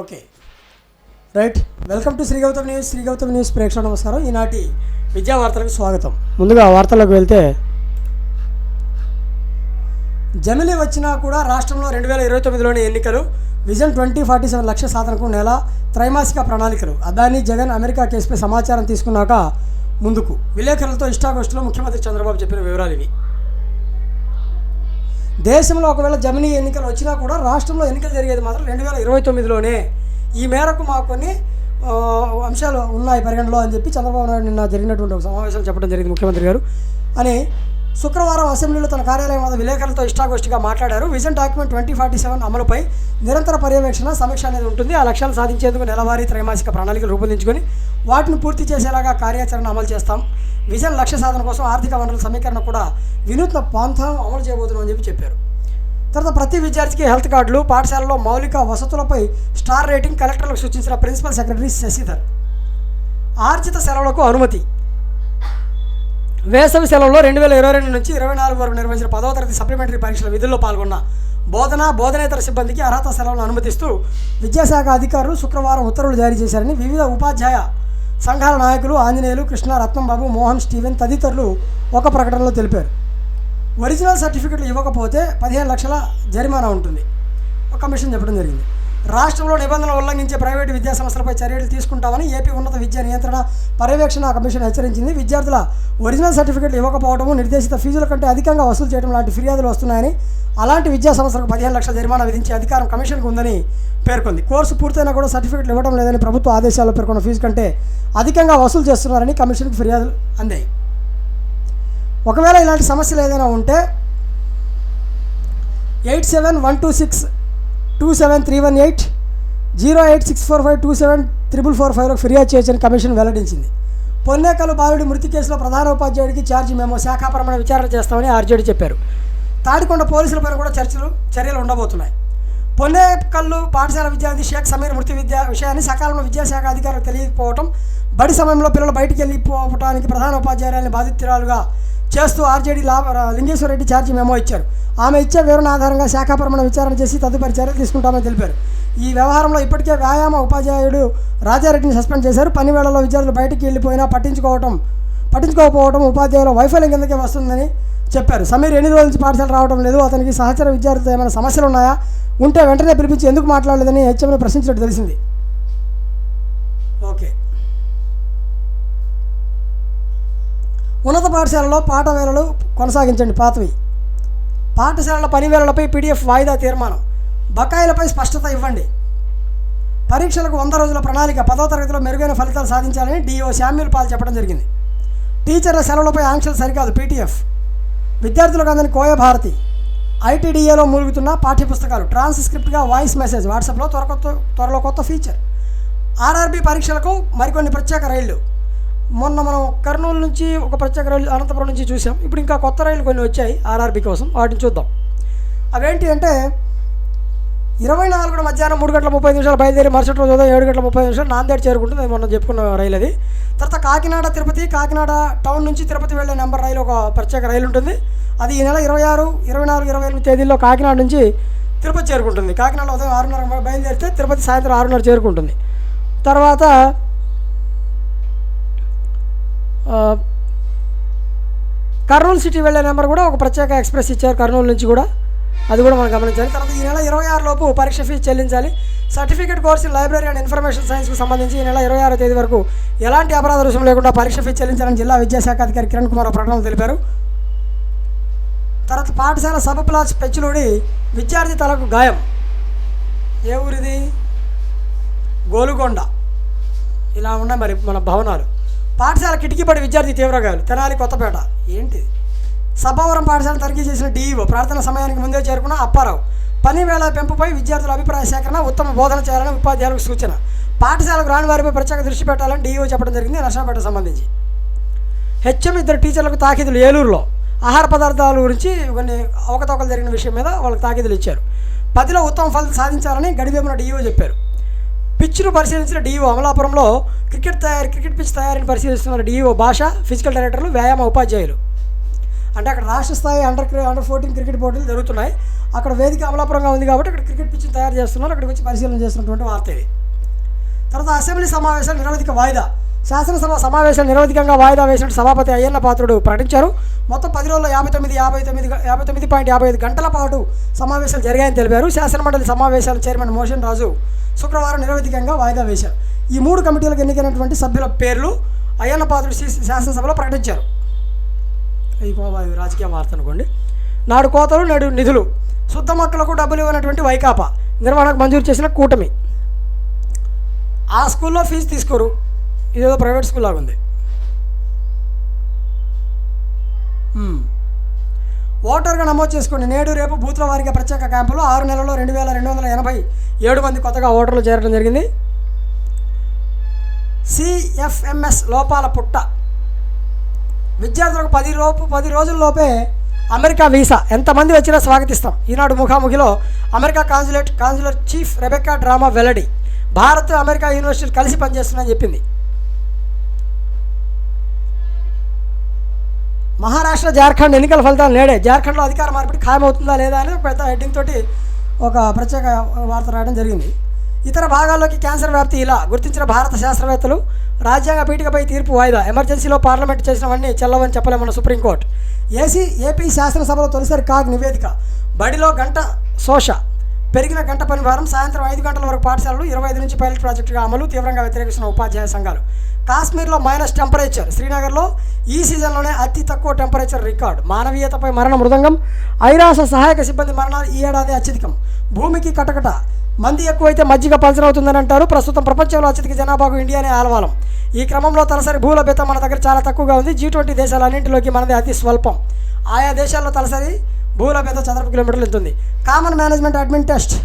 Okay. Right. Welcome to Shri Gautam news. Shri Gautam news ప్రేక్షకులు నమస్కారం. ఈనాటి విద్యా వార్తలకు స్వాగతం. ముందుగా వార్తలకు వెళ్తే జమిలి వచ్చినా కూడా రాష్ట్రంలో రెండు వేల ఇరవై తొమ్మిదిలోని ఎన్నికలు విజన్ ట్వంటీ ఫార్టీ సెవెన్ లక్ష సాధనకు నెల త్రైమాసిక ప్రణాళికలు. అదానీ జగన్ అమెరికా కేసుపై సమాచారం తీసుకున్నాక ముందుకు. విలేకరులతో ఇష్టాగోష్ఠిలో ముఖ్యమంత్రి చంద్రబాబు చెప్పిన వివరాలు ఇవి. దేశంలో ఒకవేళ జమినీ ఎన్నికలు వచ్చినా కూడా రాష్ట్రంలో ఎన్నికలు జరిగేది మాత్రం రెండు వేల ఇరవై తొమ్మిదిలోనే. ఈ మేరకు మాకు కొన్ని అంశాలు ఉన్నాయి పరిగణలో అని చెప్పి చంద్రబాబు నాయుడు నిన్న జరిగినటువంటి ఒక సమావేశం చెప్పడం జరిగింది ముఖ్యమంత్రి గారు. అని శుక్రవారం అసెంబ్లీలో తన కార్యాలయం వద్ద విలేకరులతో ఇష్టాగోష్ఠిగా మాట్లాడారు. Vision document twenty forty seven అమలుపై నిరంతర పర్యవేక్షణ సమీక్ష అనేది ఉంటుంది. ఆ లక్ష్యాలు సాధించేందుకు నెలవారీ త్రైమాసిక ప్రణాళికలు రూపొందించుకొని వాటిని పూర్తి చేసేలాగా కార్యాచరణ అమలు చేస్తాం. విజన్ లక్ష్య సాధన కోసం ఆర్థిక వనరుల సమీకరణ కూడా వినూత్న పాంతం అమలు చేయబోతున్నామని చెప్పి చెప్పారు. తర్వాత ప్రతి విద్యార్థికి హెల్త్ కార్డులు పాఠశాలలో మౌలిక వసతులపై స్టార్ రేటింగ్ కలెక్టర్లకు సూచించిన ప్రిన్సిపల్ సెక్రటరీ శశిధర్. ఆర్జిత సెలవులకు అనుమతి. వేసవి సెలవులో రెండు వేల ఇరవై రెండు నుంచి ఇరవై నాలుగు వరకు నిర్వహించిన పదవ తరగతి సప్లిమెంటరీ పరీక్షల విధుల్లో పాల్గొన్న బోధన బోధనేతర సిబ్బందికి అర్హత సెలవులను అనుమతిస్తూ విద్యాశాఖ అధికారులు శుక్రవారం ఉత్తర్వులు జారీ చేశారని వివిధ ఉపాధ్యాయ సంఘాల నాయకులు ఆంజనేయులు కృష్ణ రత్నంబాబు మోహన్ స్టీవెన్ తదితరులు ఒక ప్రకటనలో తెలిపారు. ఒరిజినల్ సర్టిఫికెట్లు ఇవ్వకపోతే పదిహేను లక్షల జరిమానా ఉంటుంది. ఒక కమిషన్ చెప్పడం జరిగింది. రాష్ట్రంలో నిబంధనలు ఉల్లంఘించే ప్రైవేటు విద్యా సంస్థలపై చర్యలు తీసుకుంటామని ఏపీ ఉన్నత విద్యా నియంత్రణ పర్యవేక్షణ కమిషన్ హెచ్చరించింది. విద్యార్థుల ఒరిజినల్ సర్టిఫికెట్లు ఇవ్వకపోవడము నిర్దేశిత ఫీజుల కంటే అధికంగా వసూలు చేయడం లాంటి ఫిర్యాదులు వస్తున్నాయని అలాంటి విద్యా సంస్థలకు పదిహేను లక్షల జరిమానా విధించే అధికారం కమిషన్కు ఉందని పేర్కొంది. కోర్సు పూర్తయినా కూడా సర్టిఫికెట్లు ఇవ్వడం లేదని ప్రభుత్వ ఆదేశాల్లో పేర్కొన్న ఫీజు కంటే అధికంగా వసూలు చేస్తున్నారని కమిషన్కు ఫిర్యాదులు అందాయి. ఒకవేళ ఇలాంటి సమస్యలు ఏదైనా ఉంటే eight seven one two six two seven three one eight zero eight six four five two seven triple four ఫైవ్లో ఫిర్యాదు చేయొచ్చని కమిషన్ వెల్లడించింది. పొన్నేకలు బాలుడి మృతి కేసులో ప్రధాన ఉపాధ్యాయుడికి ఛార్జీ మేము శాఖాపరమైన విచారణ చేస్తామని ఆర్జేడీ చెప్పారు. తాడికొండ పోలీసులపైన కూడా చర్చలు చర్యలు ఉండబోతున్నాయి. పొన్నేకల్లు పాఠశాల విద్యార్థి షేక్ సమీర్ మృతి విద్యా విషయాన్ని సకాలంలో విద్యాశాఖ అధికారులు తెలియకపోవడం బడి సమయంలో పిల్లలు బయటికి వెళ్ళిపోవటానికి ప్రధాన ఉపాధ్యాయురాలని బాధితురాలుగా చేస్తూ ఆర్జేడీ లా లింగేశ్వర రెడ్డి ఛార్జీ మెమో ఇచ్చారు. ఆమె ఇచ్చే వివరణ ఆధారంగా శాఖాపరమైన విచారణ చేసి తదుపరి చర్యలు తీసుకుంటామని తెలిపారు. ఈ వ్యవహారంలో ఇప్పటికే వ్యాయామ ఉపాధ్యాయుడు రాజారెడ్డిని సస్పెండ్ చేశారు. పని వేళలో విద్యార్థులు బయటికి వెళ్ళిపోయినా పట్టించుకోవటం పట్టించుకోకపోవడం ఉపాధ్యాయుల వైఫల్యం కిందకే వస్తుందని చెప్పారు. సమీర్ ఎన్ని రోజుల నుంచి పాఠశాల రావడం లేదు. అతనికి సహచర విద్యార్థులతో ఏమైనా సమస్యలు ఉన్నాయా? ఉంటే వెంటనే పిలిపించి ఎందుకు మాట్లాడలేదని హెచ్ఎంను ప్రశ్నించినట్టు తెలిసింది. ఉన్నత పాఠశాలలో పాఠ వేళలు కొనసాగించండి పాతవి. పాఠశాలల పనివేళలపై పీడిఎఫ్ వాయిదా తీర్మానం. బకాయిలపై స్పష్టత ఇవ్వండి. పరీక్షలకు వంద రోజుల ప్రణాళిక పదో తరగతిలో మెరుగైన ఫలితాలు సాధించాలని డిఓ శామ్యుల్ పాల్ చెప్పడం జరిగింది. టీచర్ల సెలవులపై ఆంక్షలు సరికాదు పీటీఎఫ్. విద్యార్థులకు అందని కోయ భారతి. ఐటీడీఏలో మూలుగుతున్న పాఠ్యపుస్తకాలు ట్రాన్స్క్రిప్ట్గా వాయిస్ మెసేజ్ వాట్సాప్లో త్వర కొత్త త్వరలో కొత్త ఫీచర్. ఆర్ఆర్బీ పరీక్షలకు మరికొన్ని ప్రత్యేక రైళ్ళు. మొన్న మనం కర్నూలు నుంచి ఒక ప్రత్యేక రైలు అనంతపురం నుంచి చూసాం. ఇప్పుడు ఇంకా కొత్త రైళ్ళు కొన్ని వచ్చాయి ఆర్ఆర్బీ కోసం. వాటిని చూద్దాం. అవేంటి అంటే ఇరవై నాలుగు మధ్యాహ్నం మూడు గంటల ముప్పై నిమిషాలు బయలుదేరి మరుసటి రోజు ఉదయం ఏడు గంటల ముప్పై నిమిషాలు నాందేడ్ చేరుకుంటుంది. అది మొన్న చెప్పుకున్న రైలు అది. తర్వాత కాకినాడ తిరుపతి కాకినాడ టౌన్ నుంచి తిరుపతి వెళ్ళే నెంబర్ రైలు ఒక ప్రత్యేక రైలు ఉంటుంది. అది ఈ నెల ఇరవై ఆరు ఇరవై నాలుగు ఇరవై ఎనిమిది తేదీల్లో కాకినాడ నుంచి తిరుపతి చేరుకుంటుంది. కాకినాడ ఉదయం ఆరున్నర బయలుదేరితే తిరుపతి సాయంత్రం ఆరున్నర చేరుకుంటుంది. తర్వాత కర్నూలు సిటీ వెళ్ళే నెంబర్ కూడా ఒక ప్రత్యేక ఎక్స్ప్రెస్ ఇచ్చారు కర్నూలు నుంచి కూడా. అది కూడా మనం గమనించాలి. తర్వాత ఈ నెల ఇరవై ఆరు లోపు పరీక్ష ఫీజు చెల్లించాలి. Certificate course library and information సైన్స్కి సంబంధించి ఈ నెల ఇరవై ఆరో తేదీ వరకు ఎలాంటి అపరాధ రుసుము లేకుండా పరీక్ష ఫీజు చెల్లించాలని జిల్లా విద్యాశాఖ అధికారి కిరణ్ కుమార్ ఒక తెలిపారు. తర్వాత పాఠశాల సబ్ ప్లాస్ పెచ్చులుడి విద్యార్థి తలకు గాయం. ఏ ఊరిది? గోలుగొండ ఇలా ఉన్నాయి మరి మన భవనాలు. పాఠశాల కిటికీపడి విద్యార్థి తీవ్రగాయాలు. తెనాలి కొత్తపేట. ఏంటిది సభావరం పాఠశాల తనిఖీ చేసిన డీఈఓ ప్రార్థన సమయానికి ముందే చేరుకున్న అప్పారావు. పని వేళ పెంపుపై విద్యార్థుల అభిప్రాయ సేకరణ ఉత్తమ బోధన చేయాలని ఉపాధ్యాయులకు సూచన. పాఠశాలకు రాని వారిపై ప్రత్యేక దృష్టి పెట్టాలని డీఈఓ చెప్పడం జరిగింది నర్సాపేట సంబంధించి. హెచ్ఎం ఇద్దరు టీచర్లకు తాకిదులు ఏలూరులో. ఆహార పదార్థాల గురించి కొన్ని అవకతవకలు జరిగిన విషయం మీద వాళ్ళకి తాకిదులు ఇచ్చారు. పదిలో ఉత్తమ ఫలితం సాధించాలని గడివేమున డీఈఓ చెప్పారు. పిచ్ను పరిశీలించిన డీఈఓ అమలాపురంలో క్రికెట్ తయారీ క్రికెట్ పిచ్ తయారీని పరిశీలిస్తున్న డీఈఓ భాష ఫిజికల్ డైరెక్టర్లు వ్యాయామ ఉపాధ్యాయులు. అంటే అక్కడ రాష్ట్ర స్థాయి అండర్ అండర్ ఫోర్టీన్ క్రికెట్ పోటీలు జరుగుతున్నాయి. అక్కడ వేదిక అమలాపురంగా ఉంది కాబట్టి అక్కడ క్రికెట్ పిచ్ని తయారు చేస్తున్నారు. అక్కడికి వచ్చి పరిశీలన చేస్తున్నటువంటి వార్త ఇది. తర్వాత అసెంబ్లీ సమావేశాలు నిరవధిక వాయిదా. శాసనసభ సమావేశాలు నిరవధికంగా వాయిదా వేసినట్టు సభాపతి అయ్యన్న పాత్రుడు ప్రకటించారు. మొత్తం పది రోజుల్లో యాభై తొమ్మిది యాభై తొమ్మిది యాభై తొమ్మిది పాయింట్ యాభై ఐదు గంటల పాటు సమావేశాలు జరిగాయని తెలిపారు. శాసనమండలి సమావేశాల చైర్మన్ మోషన్ రాజు శుక్రవారం నిరవధికంగా వాయిదా వేశారు. ఈ మూడు కమిటీలకు ఎన్నికైనటువంటి సభ్యుల పేర్లు అయ్యన్న పాత్రుడు శాసనసభలో ప్రకటించారు. రాజకీయ వార్త అనుకోండి. నాడు కోతలు నేడు నిధులు. శుద్ధ మొక్కలకు డబ్బులు ఇవ్వనటువంటి వైకాపా నిర్వహణకు మంజూరు చేసిన కూటమి. ఆ స్కూల్లో ఫీజు తీసుకోరు. ఇదేదో ప్రైవేట్ స్కూల్ లాగా ఉంది ఓటర్గా నమోదు చేసుకోండి. నేడు రేపు బూత్ల వారిగా ప్రత్యేక క్యాంపులో ఆరు నెలల్లో రెండు వేల రెండు వందల ఎనభై ఏడు మంది కొత్తగా ఓటర్లు చేరడం జరిగింది. సిఎఫ్ఎంఎస్ లోపాల పుట్ట. విద్యార్థులకు పది లోపు పది రోజుల్లోపే అమెరికా వీసా. ఎంతమంది వచ్చినా స్వాగతిస్తాం. Eenadu ముఖాముఖిలో America consulate consular chief Rebecca Drame వెల్లడి. భారత్ అమెరికా యూనివర్సిటీలు కలిసి పనిచేస్తున్నాయని చెప్పింది. మహారాష్ట్ర జార్ఖండ్ ఎన్నికల ఫలితాలు నేడే. జార్ఖండ్లో అధికార మార్పిడి ఖాయమవుతుందా లేదా అని పెద్ద హెడ్డింగ్ తోటి ఒక ప్రత్యేక వార్త రాయడం జరిగింది. ఇతర భాగాల్లోకి క్యాన్సర్ వ్యాప్తి ఇలా. గుర్తించిన భారత శాస్త్రవేత్తలు రాజ్యాంగ పీఠికపై తీర్పు వాయిదా. ఎమర్జెన్సీలో పార్లమెంట్ చేసినవన్నీ చెల్లవని చెప్పలేమన్న సుప్రీంకోర్టు. ఏసీ ఏపీ శాసనసభలో తొలిసారి కాగ్ నివేదిక. బడిలో గంట శోష. పెరిగిన గంట పని వారం సాయంత్రం ఐదు గంటల వరకు పాఠశాలలు ఇరవై ఐదు నుంచి పైలట్ ప్రాజెక్టుగా అమలు తీవ్రంగా వ్యతిరేకిస్తున్న ఉపాధ్యాయ సంఘాలు. కాశ్మీర్లో మైనస్ టెంపరేచర్ శ్రీనగర్లో ఈ సీజన్లోనే అతి తక్కువ టెంపరేచర్ రికార్డ్ మానవీయతపై మరణ మృదంగం ఐరాస సహాయక సిబ్బంది మరణాలు ఈ ఏడాది అత్యధికం. భూమికి కటకట మంది ఎక్కువైతే మజ్జిగ పల్చరవుతుందని అంటారు. ప్రస్తుతం ప్రపంచంలో అత్యధిక జనాభాకు ఇండియానే ఆలవాలం. ఈ క్రమంలో తలసరి భూలభ్యత మన దగ్గర చాలా తక్కువగా ఉంది. జీ ట్వంటీ దేశాలన్నింటిలోకి మనది అతి స్వల్పం. ఆయా దేశాల్లో తలసరి భూలభ్యత చదరపు కిలోమీటర్లు ఉంటుంది common management admin test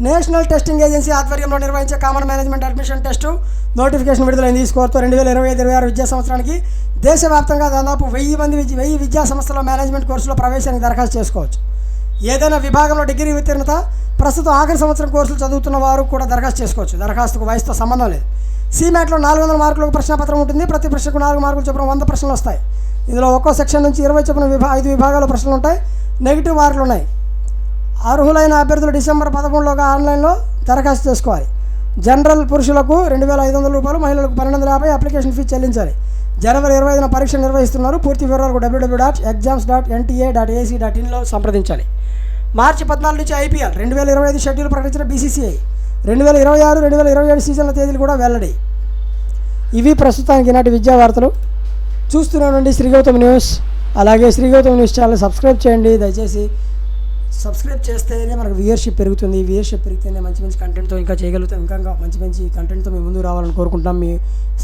national testing agency ఆధ్వర్యంలో నిర్వహించే common management admission test notification విడుదలైంది. ఈ స్కోర్తో రెండు వేల ఇరవై ఐదు ఇరవై ఆరు విద్యా సంవత్సరానికి దేశవ్యాప్తంగా దాదాపు వెయ్యి మంది విద్య- వెయ్యి విద్యా సంస్థల మేనేజ్మెంట్ కోర్సులో ప్రవేశానికి దరఖాస్తు చేసుకోవచ్చు. ఏదైనా విభాగంలో డిగ్రీ ఉత్తీర్ణత ప్రస్తుతం ఆఖరి సంవత్సరం కోర్సులు చదువుతున్న వారు కూడా దరఖాస్తు చేసుకోవచ్చు. దరఖాస్తుకు వయసుతో సంబంధం లేదు. సీమాట్లో నాలుగు వందల మార్కులకు ప్రశ్నపత్రం ఉంటుంది. ప్రతి ప్రశ్నకు నాలుగు మార్కులు చొప్పున వంద ప్రశ్నలు వస్తాయి. ఇందులో ఒక్కో సెక్షన్ నుంచి ఇరవై చొప్పున విభా ఐదు విభాగాల ప్రశ్నలు ఉంటాయి. నెగిటివ్ మార్కులు ఉన్నాయి. అర్హులైన అభ్యర్థులు డిసెంబర్ పదకొండులోగా ఆన్లైన్లో దరఖాస్తు చేసుకోవాలి. జనరల్ పురుషులకు రెండు వేల ఐదు వందల రూపాయలు మహిళలకు పన్నెండు వందల యాభై అప్లికేషన్ ఫీజు చెల్లించాలి. జనవరి ఇరవై ఐదున పరీక్ష నిర్వహిస్తున్నారు. పూర్తి వివరాలకు WWW dot exams dot NTA dot AC dot ఇన్లో సంప్రదించాలి. మార్చి పద్నాలుగు నుంచి ఐపీఎల్ రెండు వేల ఇరవై ఐదు షెడ్యూల్ ప్రకటించిన బీసీసీఐ రెండు వేల ఇరవై ఆరు రెండు వేల ఇరవై ఏడు సీజన్ల తేదీలు కూడా వెల్లడి. ఇవి ప్రస్తుతానికి ఈనాటి విద్యా వార్తలు. చూస్తున్నానండి శ్రీగౌతమ్ న్యూస్. అలాగే శ్రీగౌతమ్ న్యూస్ ఛానల్ సబ్స్క్రైబ్ చేయండి. దయచేసి సబ్స్క్రైబ్ చేస్తేనే మనకు వ్యూయర్షిప్ పెరుగుతుంది. వ్యూయర్షిప్ పెరిగితేనే మంచి మంచి కంటెంట్తో ఇంకా చేయగలుగుతాం. ఇంకా ఇంకా మంచి మంచి కంటెంట్తో మేము ముందుకు రావాలని కోరుకుంటున్నాం. మీ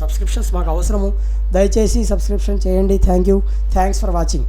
సబ్స్క్రిప్షన్స్ మాకు అవసరము. దయచేసి సబ్స్క్రిప్షన్ చేయండి. Thank you thanks for watching